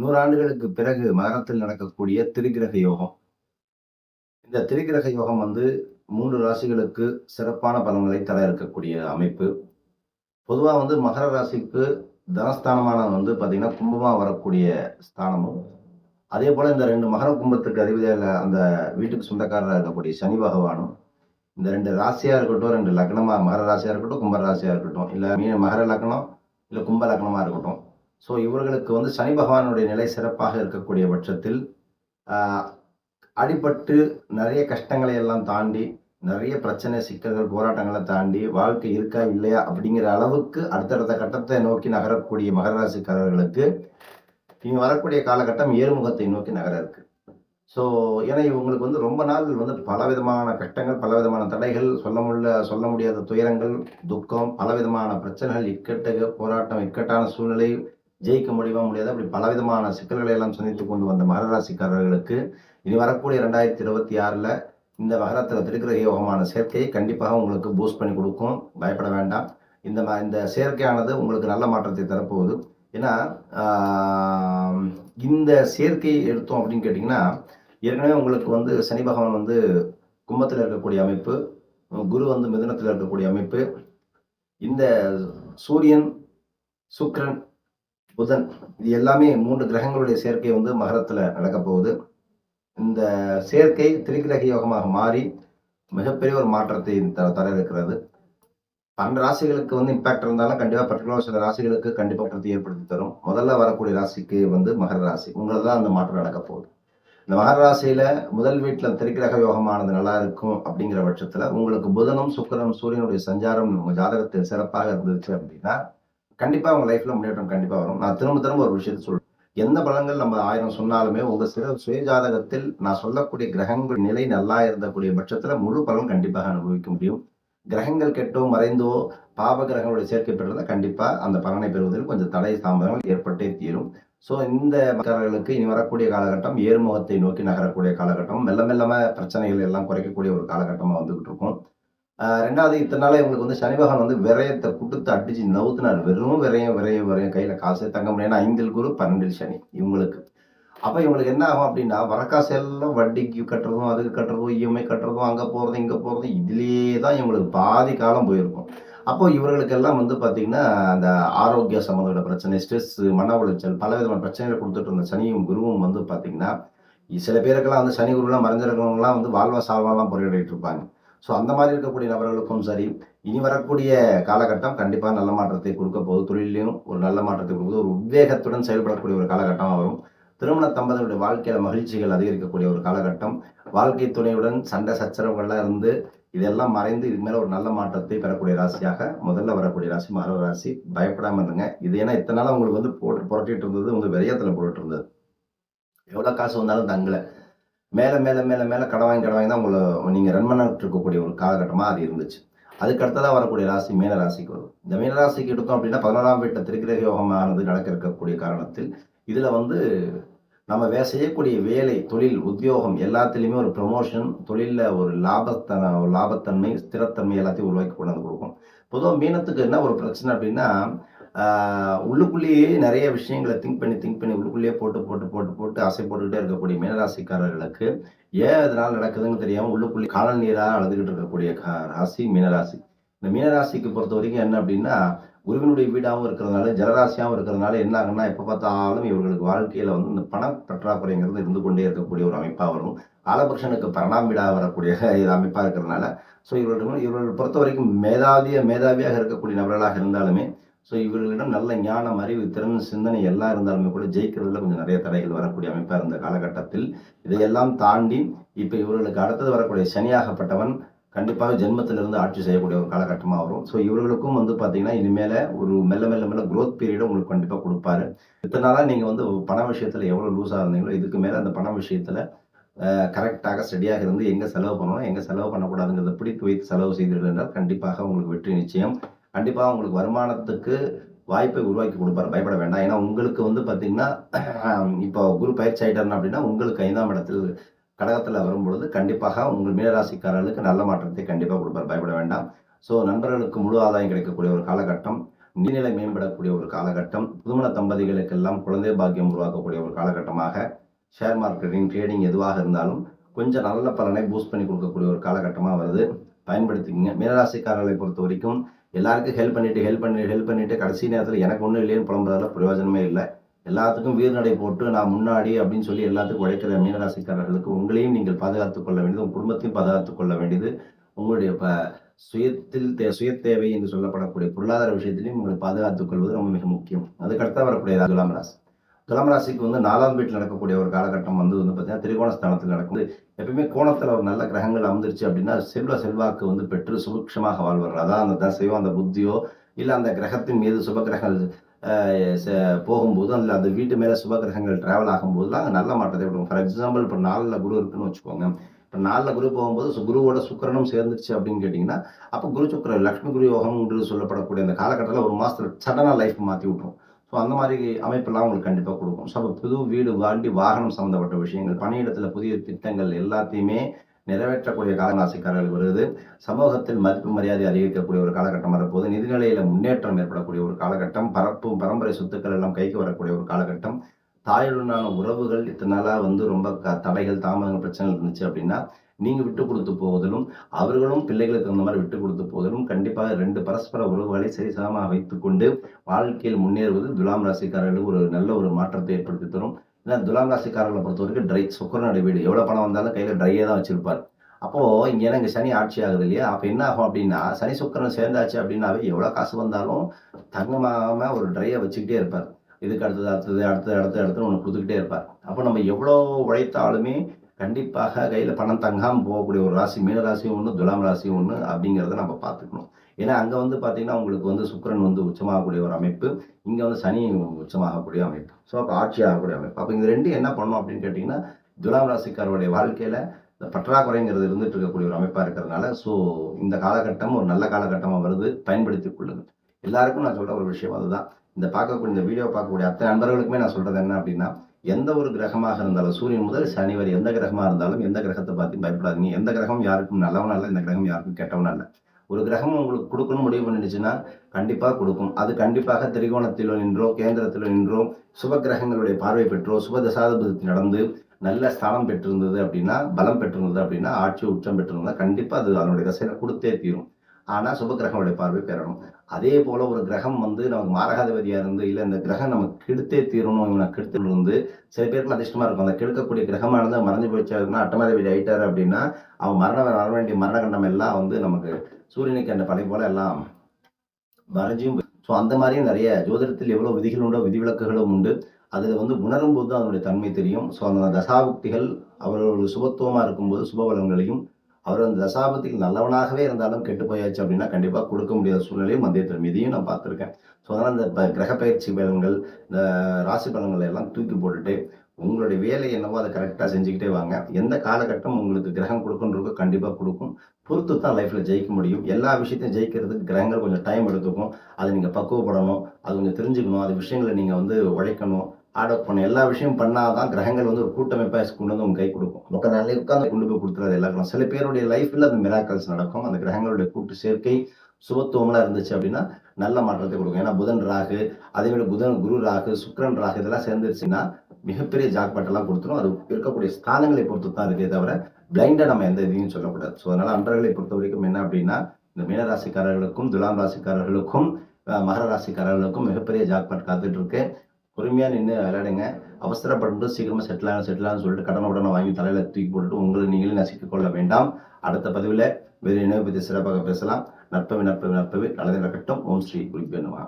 நூறாண்டுகளுக்கு பிறகு மகரத்தில் நடக்கக்கூடிய திரிகிரக யோகம். இந்த திரிகிரக யோகம் வந்து மூன்று ராசிகளுக்கு சிறப்பான பலன்களை தர இருக்கக்கூடிய அமைப்பு. பொதுவாக வந்து மகர ராசிக்கு தனஸ்தானமான வந்து பார்த்தீங்கன்னா கும்பமாக வரக்கூடிய ஸ்தானமும் அதே போல் இந்த ரெண்டு மகர கும்பத்துக்கு அதிபதியாக அந்த வீட்டுக்கு சொந்தக்காரராக இருக்கக்கூடிய சனி பகவானும் இந்த ரெண்டு ராசியாக இருக்கட்டும் ரெண்டு லக்னமாக மகர ராசியாக இருக்கட்டும் கும்ப ராசியாக இருக்கட்டும் இல்லை மீன மகர லக்னம் இல்லை கும்ப லக்னமாக இருக்கட்டும் ஸோ இவர்களுக்கு வந்து சனி பகவானுடைய நிலை சிறப்பாக இருக்கக்கூடிய பட்சத்தில் அடிபட்டு நிறைய கஷ்டங்களை எல்லாம் தாண்டி நிறைய பிரச்சனை சிக்கல்கள் போராட்டங்களை தாண்டி வாழ்க்கை இருக்கா இல்லையா அப்படிங்கிற அளவுக்கு அடுத்தடுத்த கட்டத்தை நோக்கி நகரக்கூடிய மகர ராசிக்காரர்களுக்கு இங்கே வரக்கூடிய காலகட்டம் ஏறுமுகத்தை நோக்கி நகர இருக்கு. ஸோ ஏன்னா இவங்களுக்கு வந்து ரொம்ப நாள் வந்து பலவிதமான கஷ்டங்கள் பலவிதமான தடைகள் சொல்ல முடியல சொல்ல முடியாத துயரங்கள் துக்கம் பலவிதமான பிரச்சனைகள் இக்கட்டு போராட்டம் இக்கட்டான சூழ்நிலை ஜெயிக்க முடியுமா முடியாது? அப்படி பலவிதமான சிக்கல்களை எல்லாம் சந்தித்து கொண்டு வந்த மகரராசிக்காரர்களுக்கு இனி வரக்கூடிய ரெண்டாயிரத்தி இருபத்தி ஆறில் இந்த மகரத்தில் திருக்கிற யோகமான சேர்க்கையை கண்டிப்பாக உங்களுக்கு பூஸ்ட் பண்ணி கொடுக்கும். பயப்பட வேண்டாம். இந்த ம- இந்த சேர்க்கையானது உங்களுக்கு நல்ல மாற்றத்தை தரப்போகுது. ஏன்னா இந்த சேர்க்கையை எடுத்தோம் அப்படின்னு கேட்டிங்கன்னா ஏற்கனவே உங்களுக்கு வந்து சனி பகவான் வந்து கும்பத்தில் இருக்கக்கூடிய அமைப்பு குரு வந்து மிதனத்தில் இருக்கக்கூடிய அமைப்பு இந்த சூரியன் சுக்ரன் புதன். இது எல்லாமே மூன்று கிரகங்களுடைய சேர்க்கை வந்து மகரத்தில் நடக்க போகுது. இந்த சேர்க்கை திரிகிரக யோகமாக மாறி மிகப்பெரிய ஒரு மாற்றத்தை த- தர இருக்கிறது பன்னெண்டு ராசிகளுக்கு வந்து இம்பாக்ட் இருந்தாலும் கண்டிப்பாக பர்டிகுலர் சில ராசிகளுக்கு கண்டிப்பாக மாற்றத்தை ஏற்படுத்தி தரும். முதல்ல வரக்கூடிய ராசிக்கு வந்து மகர ராசி. உங்களை தான் அந்த மாற்றம் நடக்க போகுது. இந்த மகர ராசியில முதல் வீட்டில் திரிகிரக யோகமானது நல்லா இருக்கும் அப்படிங்கிற பட்சத்தில் உங்களுக்கு புதனும் சுக்கிரனும் சூரியனுடைய சஞ்சாரம் உங்கள் ஜாதகத்தில் சிறப்பாக இருந்துச்சு அப்படின்னா கண்டிப்பாக உங்கள் லைஃப்ல முன்னேற்றம் கண்டிப்பாக வரும். நான் திரும்ப திரும்ப ஒரு விஷயத்தை சொல்கிறேன் எந்த பலன்கள் நம்ம ஆயிரம் சொன்னாலுமே உங்கள் சில சுயஜாதகத்தில் நான் சொல்லக்கூடிய கிரகங்கள் நிலை நல்லா இருந்தக்கூடிய பட்சத்தில் முழு பலன் கண்டிப்பாக அனுபவிக்க முடியும். கிரகங்கள் கெட்டோ மறைந்தோ பாப கிரகங்களுடைய சேர்க்கை பெற்றதை கண்டிப்பாக அந்த பலனை பெறுவதில் கொஞ்சம் தடை தாமதங்கள் ஏற்பட்டே தீரும். ஸோ இந்த மக்களுக்கு இனி வரக்கூடிய காலகட்டம் ஏறுமுகத்தை நோக்கி நகரக்கூடிய காலகட்டம். மெல்ல மெல்லமாக பிரச்சனைகள் எல்லாம் குறைக்கக்கூடிய ஒரு காலகட்டமாக வந்துகிட்டு இருக்கும். ரெண்டாவது இத்தனை நாளா இவங்களுக்கு வந்து சனி பகவான் வந்து விரயத்தை கொடுத்து அடிச்சு நவுத்துனார். வெறும் விரையும் விரையும் விரையும் கையில காசே தங்க முடியாது ஐந்தில் குரு பன்னெண்டில் சனி இவங்களுக்கு. அப்ப இவங்களுக்கு என்ன ஆகும் அப்படின்னா வரக்காசு எல்லாம் வட்டிக்கு கட்டுறதும் அதுக்கு கட்டுறதும் இஎம்ஐ கட்டுறதும் அங்க போறதும் இங்க போறதும் இதுலயே தான் இவங்களுக்கு பாதி காலம் போயிருக்கும். அப்போ இவர்களுக்கெல்லாம் வந்து பாத்தீங்கன்னா அந்த ஆரோக்கிய சம்மந்தப்பட்ட பிரச்சனை ஸ்ட்ரெஸ் மன உளைச்சல் பல விதமான பிரச்சனைகளை கொடுத்துட்டு இருந்த சனியும் குருவும் வந்து பாத்தீங்கன்னா சில பேருக்கெல்லாம் வந்து சனி குருலாம் மறைஞ்சிருக்கிறவங்கலாம் வந்து வாழ்வா சால்வாலாம் பொறியிட்டு இருப்பாங்க. ஸோ அந்த மாதிரி இருக்கக்கூடிய நபர்களுக்கும் சரி இனி வரக்கூடிய காலகட்டம் கண்டிப்பாக நல்ல மாற்றத்தை கொடுக்க போது தொழிலையும் ஒரு நல்ல மாற்றத்தை கொடுக்குது ஒரு உத்வேகத்துடன் செயல்படக்கூடிய ஒரு காலகட்டமாக வரும். திருமண தம்பதியுடைய வாழ்க்கையில மகிழ்ச்சிகள் அதிகரிக்கக்கூடிய ஒரு காலகட்டம். வாழ்க்கை துணையுடன் சண்டை சச்சரவுகள்லாம் இருந்து இதெல்லாம் மறைந்து இது மேலே ஒரு நல்ல மாற்றத்தை பெறக்கூடிய ராசியாக முதல்ல வரக்கூடிய ராசி மகர ராசி பயப்படாமல் இருங்க. இது ஏன்னா இத்தனை நாள் உங்களுக்கு வந்து போட்டு புரட்டிட்டு இருந்தது உங்களுக்கு விரையத்தில் போட்டுட்டு இருந்தது. எவ்வளோ காசு வந்தாலும் தங்கலை. மேலே மேலே மேலே மேலே கடன் வாங்கி கடன் வாங்கி தான் உங்களை நீங்கள் ரன் பண்ணிட்டு இருக்கக்கூடிய ஒரு காலகட்டமாக அது இருந்துச்சு. அதுக்கு அடுத்ததாக வரக்கூடிய ராசி மீன ராசிக்கு வரும். இந்த மீன ராசிக்கு எடுத்தோம் அப்படின்னா பதினோராம் வீட்டில் திருக்கிரக யோகமானது நடக்க இருக்கக்கூடிய காரணத்தில் இதில் வந்து நம்ம வே செய்யக்கூடிய வேலை தொழில் உத்தியோகம் எல்லாத்துலேயுமே ஒரு ப்ரொமோஷன் தொழிலில் ஒரு லாபத்தன ஒரு லாபத்தன்மை ஸ்திரத்தன்மை எல்லாத்தையும் உருவாக்கி கொண்டு வந்து கொடுக்கும். பொதுவாக மீனத்துக்கு என்ன ஒரு பிரச்சனை அப்படின்னா உள்ளுக்குள்ளேயே நிறைய விஷயங்களை திங்க் பண்ணி திங்க் பண்ணி உள்ளுக்குள்ளேயே போட்டு போட்டு போட்டு போட்டு ஆசை போட்டுக்கிட்டே இருக்கக்கூடிய மீனராசிக்காரர்களுக்கு ஏன் அதனால் நடக்குதுன்னு தெரியாமல் உள்ளுக்குள்ளே காணல் நீராக அழுதுகிட்டு இருக்கக்கூடிய ராசி மீனராசி. இந்த மீனராசிக்கு பொறுத்த வரைக்கும் என்ன அப்படின்னா குருவினுடைய வீடாகவும் இருக்கிறதுனால ஜலராசியாகவும் இருக்கிறதுனால என்ன ஆகுன்னா எப்போ பார்த்தாலும் இவர்களுக்கு வாழ்க்கையில் வந்து இந்த பண பற்றாக்குறைங்கிறது இருந்து கொண்டே இருக்கக்கூடிய ஒரு அமைப்பாக வரும். காலபுருஷனுக்கு பரணாம் வீடாக வரக்கூடிய இது அமைப்பாக இருக்கிறதுனால ஸோ இவர்கள் இவர்கள் பொறுத்த வரைக்கும் மேதாவிய மேதாவியாக இருக்கக்கூடிய நபர்களாக இருந்தாலுமே ஸோ இவர்களிடம் நல்ல ஞானம் அறிவு திறன் சிந்தனை எல்லாம் இருந்தாலுமே கூட ஜெயிக்கிறதுல கொஞ்சம் நிறைய தடைகள் வரக்கூடிய அமைப்பாக இருந்த காலகட்டத்தில். இதையெல்லாம் தாண்டி இப்போ இவர்களுக்கு அடுத்தது வரக்கூடிய சனியாகப்பட்டவன் கண்டிப்பாக ஜென்மத்திலிருந்து ஆட்சி செய்யக்கூடிய ஒரு காலகட்டமாக வரும். ஸோ இவர்களுக்கும் வந்து பார்த்தீங்கன்னா இனிமேல ஒரு மெல்ல மெல்ல மெல்ல குரோத் பீரியட் உங்களுக்கு கண்டிப்பாக கொடுப்பாரு. இத்தனை நாளாக நீங்கள் வந்து பண விஷயத்தில் எவ்வளோ லூஸாக இருந்தீங்களோ இதுக்கு மேலே அந்த பண விஷயத்தில் கரெக்டாக ஸ்டடியாக இருந்து எங்கே செலவு பண்ணணும் எங்கே செலவு பண்ணக்கூடாதுங்கிறத பிடித்து வைத்து செலவு செய்தீர்கள் என்றால் கண்டிப்பாக உங்களுக்கு வெற்றி நிச்சயம். கண்டிப்பாக உங்களுக்கு வருமானத்துக்கு வாய்ப்பை உருவாக்கி கொடுப்பாரு. பயப்பட வேண்டாம். ஏன்னா உங்களுக்கு வந்து பார்த்தீங்கன்னா இப்போ குரு பயிற்சி ஆயிட்டாருன்னா அப்படின்னா உங்களுக்கு ஐந்தாம் இடத்தில் கடகத்தில் வரும்பொழுது கண்டிப்பாக உங்கள் மீனராசிக்காரர்களுக்கு நல்ல மாற்றத்தை கண்டிப்பாக கொடுப்பார். பயப்பட வேண்டாம். ஸோ நண்பர்களுக்கு முழு ஆதாயம் கிடைக்கக்கூடிய ஒரு காலகட்டம் நீர்நிலை மேம்படக்கூடிய ஒரு காலகட்டம் புதுமண தம்பதிகளுக்கெல்லாம் குழந்தை பாக்கியம் உருவாக்கக்கூடிய ஒரு காலகட்டமாக ஷேர் மார்க்கெட்டிங் ட்ரேடிங் எதுவாக இருந்தாலும் கொஞ்சம் நல்ல பலனை பூஸ்ட் பண்ணி கொடுக்கக்கூடிய ஒரு காலகட்டமாக வருது. பயன்படுத்திக்கங்க. மீனராசிக்காரர்களை பொறுத்த வரைக்கும் எல்லாருக்கும் ஹெல்ப் பண்ணிட்டு ஹெல்ப் பண்ணி ஹெல்ப் பண்ணிட்டு கடைசி நேரத்தில் எனக்கு ஒன்றும் இல்லைன்னு புலம்புறதுல பிரயோஜனமே இல்லை. எல்லாத்துக்கும் வீர்நடை போட்டு நான் முன்னாடி அப்படின்னு சொல்லி எல்லாத்துக்கும் உழைக்கிற மீனராசிக்காரர்களுக்கு உங்களையும் நீங்கள் பாதுகாத்துக் கொள்ள வேண்டியது உங்கள் குடும்பத்தையும் பாதுகாத்துக் கொள்ள வேண்டியது. உங்களுடைய இப்போ சுயத்தில் தே சுய தேவை என்று சொல்லப்படக்கூடிய பொருளாதார விஷயத்திலையும் உங்களை பாதுகாத்துக் கொள்வது ரொம்ப மிக முக்கியம். அதுக்கடுத்தா வரக்கூடிய துலாம் ராசி. துலாம் ராசிக்கு வந்து நாலாம் வீட்டில் நடக்கக்கூடிய ஒரு காலகட்டம் வந்து வந்து பார்த்தீங்கன்னா திரிகோணஸ்தானத்தில் நடக்குது எப்பயுமே கோணத்தில் ஒரு நல்ல கிரகங்கள் அமர்ந்துருச்சு அப்படின்னா செல்வ செல்வாக்கு வந்து பெற்று சுபிக்ஷமாக வாழ்வார் அதான் அந்த தசையோ அந்த புத்தியோ இல்லை அந்த கிரகத்தின் மீது சுப கிரகங்கள் போகும்போது அதில் அந்த வீட்டு மேலே சுபகிரகங்கள் ட்ராவல் டிராவல் ஆகும்போது தான் நல்ல மாற்றத்தை விடுவோம் ஃபார் எக்ஸாம்பிள் இப்போ நாலில் குரு இருக்குன்னு வச்சுக்கோங்க. இப்போ நாலில் குரு போகும்போது குருவோட சுக்கரனும் சேர்ந்துருச்சு அப்படின்னு கேட்டிங்கன்னா அப்போ குரு சுக்கரன் லக்ஷ்மி குரு யோகம்ன்றது சொல்லப்படக்கூடிய அந்த காலகட்டத்தில் ஒரு மாதத்தில் சடனாக லைஃப் மாற்றி விட்ரும் ஸோ அந்த மாதிரி அமைப்பெல்லாம் உங்களுக்கு கண்டிப்பாக கொடுக்கும். ஸோ புது வீடு வாண்டி வாகனம் சம்மந்தப்பட்ட விஷயங்கள் பணியிடத்தில் புதிய திட்டங்கள் எல்லாத்தையுமே நிறைவேற்றக்கூடிய காலராசிக்காரர்கள் வருது. சமூகத்தில் மதிப்பு மரியாதை அதிகரிக்கக்கூடிய ஒரு காலகட்டம் வரப்போது நிதிநிலையில முன்னேற்றம் ஏற்படக்கூடிய ஒரு காலகட்டம். பரப்பு பரம்பரை சொத்துக்கள் எல்லாம் கைக்கு வரக்கூடிய ஒரு காலகட்டம். தாயுடனான உறவுகள் இத்தனை நாளாக வந்து ரொம்ப க தடைகள் தாமதங்கள் பிரச்சனைகள் இருந்துச்சு அப்படின்னா நீங்கள் விட்டு கொடுத்து போவதிலும் அவர்களும் பிள்ளைகளுக்கு அந்த மாதிரி விட்டு கொடுத்து போவதிலும் கண்டிப்பாக ரெண்டு பரஸ்பர உறவுகளை சரிசமமாக வைத்துக்கொண்டு வாழ்க்கையில் முன்னேறுவது துலாம் ராசிக்காரர்களுக்கு ஒரு நல்ல ஒரு மாற்றத்தை ஏற்படுத்தி தரும். ஏன்னா துலாம் ராசிக்காரர்களை பொறுத்த வரைக்கும் ட்ரை சுக்கரனுடைய வீடு. எவ்வளோ பணம் வந்தாலும் கையில் ட்ரையே தான் வச்சிருப்பார். அப்போது இங்கே இங்கே சனி ஆட்சி ஆகுது இல்லையா? அப்போ என்ன ஆகும் அப்படின்னா சனி சுக்கரன் சேர்ந்தாச்சு அப்படின்னாவே எவ்வளோ காசு வந்தாலும் தங்கமாகாமல் ஒரு ட்ரையை வச்சுக்கிட்டே இருப்பார். இதுக்கு அடுத்தது அடுத்தது அடுத்தது அடுத்து அடுத்து ஒன்று கொடுத்துக்கிட்டே இருப்பார். அப்போ நம்ம எவ்வளோ உழைத்தாலுமே கண்டிப்பாக கையில் பணம் தங்காமல் போகக்கூடிய ஒரு ராசி மீன ராசியும் ஒன்று துலாம் ராசியும் ஒன்று அப்படிங்கிறத நம்ம பார்த்துக்கணும். ஏன்னா அங்கே வந்து பார்த்தீங்கன்னா உங்களுக்கு வந்து சுக்கரன் வந்து உச்சமாகக்கூடிய ஒரு அமைப்பு இங்கே வந்து சனி உச்சமாகக்கூடிய அமைப்பு. ஸோ அப்போ ஆட்சி ஆகக்கூடிய அமைப்பு. அப்போ இந்த ரெண்டு என்ன பண்ணோம் அப்படின்னு கேட்டிங்கன்னா துலாம் ராசிக்காரருடைய வாழ்க்கையில் இந்த பற்றாக்குறைங்கிறது இருந்துட்டு இருக்கக்கூடிய ஒரு அமைப்பாக இருக்கிறதுனால ஸோ இந்த காலகட்டம் ஒரு நல்ல காலகட்டமாக வருது. பயன்படுத்தி கொள்ளுங்கள். எல்லாருக்கும் நான் சொல்கிற ஒரு விஷயம் அதுதான். இந்த பார்க்கக்கூடிய இந்த வீடியோ பார்க்கக்கூடிய அத்தனை நண்பர்களுக்குமே நான் சொல்கிறது என்ன அப்படின்னா எந்த ஒரு கிரகமாக இருந்தாலும் சூரியன் முதல் சனி வரை எந்த கிரகமாக இருந்தாலும் எந்த கிரகத்தை பார்த்து பயப்படாதீங்க. எந்த கிரகம் யாருக்கும் நல்லவனும் இல்லை இந்த கிரகம் யாருக்கும் கெட்டவனும் இல்லை. ஒரு கிரகம் உங்களுக்கு கொடுக்கணும் முடிவு பண்ணிடுச்சுன்னா கண்டிப்பாக கொடுக்கும். அது கண்டிப்பாக திரிகோணத்திலோ நின்றோ கேந்திரத்திலோ நின்றோ சுப கிரகங்களுடைய பார்வை பெற்றோ சுப தசாதிபதி நடந்து நல்ல ஸ்தானம் பெற்றிருந்தது அப்படின்னா பலம் பெற்றிருந்தது அப்படின்னா ஆட்சி உச்சம் பெற்றிருந்தா கண்டிப்பாக அது அதனுடைய தசையில கொடுத்தே தீரும். ஆனால் சுப கிரகங்களுடைய பார்வை பெறணும். அதே போல ஒரு கிரகம் வந்து நமக்கு மாரகாதிபதியாக இருந்து இல்லை இந்த கிரகம் நமக்கு கெடுத்தே தீரணும் இவனை கெடுத்து இருந்து சில பேருக்கு அதிர்ஷ்டமாக இருக்கும். அந்த கெடுக்கக்கூடிய கிரகமானது மறைஞ்சு போயிடுச்சாருன்னா அட்டமாதிபதி ஆயிட்டாரு அப்படின்னா அவன் மரண வர வேண்டிய மரணகண்டம் எல்லாம் வந்து நமக்கு சூரியனுக்கு அந்த படை போல எல்லாம் மறைஞ்சும் ஸோ அந்த மாதிரியும் நிறைய ஜோதிடத்தில் எவ்வளோ விதிகள் உண்டோ விதிவிலக்குகளும் உண்டு. அதில் வந்து உணரும் போது தான் அதனுடைய தன்மை தெரியும். ஸோ அந்த தசாபுக்திகள் அவர்கள் சுபத்துவமாக இருக்கும்போது சுப சுபபலங்களையும் அவர் அந்த தசாபத்துக்கு நல்லவனாகவே இருந்தாலும் கெட்டு போயாச்சு அப்படின்னா கண்டிப்பாக கொடுக்க முடியாத சூழ்நிலையும் மந்தியத்தின் இதையும் நான் பார்த்துருக்கேன். ஸோ அதனால் இந்த கிரக பயிற்சி பலன்கள் இந்த ராசி பலன்களை எல்லாம் தூக்கி போட்டுட்டு உங்களுடைய வேலை என்னவோ அதை கரெக்டாக செஞ்சுக்கிட்டே வாங்க. எந்த காலகட்டம் உங்களுக்கு கிரகம் கொடுக்குன்றதோ கண்டிப்பாக கொடுக்கும். பொறுத்து தான் லைஃப்பில் ஜெயிக்க முடியும். எல்லா விஷயத்தையும் ஜெயிக்கிறதுக்கு கிரகங்கள் கொஞ்சம் டைம் எடுத்துக்கும். அதை நீங்கள் பக்குவப்படணும். அது கொஞ்சம் தெரிஞ்சுக்கணும். அது விஷயங்களை நீங்கள் வந்து உழைக்கணும். ஆர்டர் பண்ண. எல்லா விஷயம் பண்ணாதான் கிரகங்கள் வந்து ஒரு கூட்டமைப்பாக கொண்டு வந்து உங்க கை கொடுக்கும். மக்க நல்ல உட்காந்து கொண்டு போய் கொடுத்துறது எல்லாருக்கும் சில பேருடைய லைஃப்ல அந்த மிராக்கல்ஸ் நடக்கும். அந்த கிரகங்களுடைய கூட்டு சேர்க்கை சுபத்துவம்லாம் இருந்துச்சு அப்படின்னா நல்ல மாற்றத்தை கொடுக்கும். ஏன்னா புதன் ராகு அதே மாதிரி புதன் குரு ராகு சுக்கரன் ராகு இதெல்லாம் சேர்ந்துருச்சுன்னா மிகப்பெரிய ஜாக்பாட்டெல்லாம் கொடுத்துரும். அது இருக்கக்கூடிய ஸ்தானங்களை பொறுத்து தான் இருக்கே தவிர பிளைண்டா நம்ம எந்த இதையும் சொல்லக்கூடாது. ஸோ அதனால அன்றர்களை பொறுத்த வரைக்கும் என்ன அப்படின்னா இந்த மீனராசிக்காரர்களுக்கும் துலாம் ராசிக்காரர்களுக்கும் மகர ராசிக்காரர்களுக்கும் மிகப்பெரிய ஜாக்பாட் காத்துட்டு இருக்கு. பொறுமையாக நின்று விளையாடுங்க. அவசரப்பட்டு சீக்கிரமாக செட்டில் ஆகும் செட்டில் ஆகும் சொல்லிட்டு கடனை உடனே வாங்கி தலையில் தூக்கி போட்டுட்டு உங்களை நீங்களே நசிக்க கொள்ள வேண்டாம். அடுத்த பதிவில் வேறு இணைவு பற்றி சிறப்பாக பேசலாம். நற்பவி நற்பவி நற்பவி. நல்லது நடக்கட்டும். ஓம் ஸ்ரீ குறிப்பிடணுமா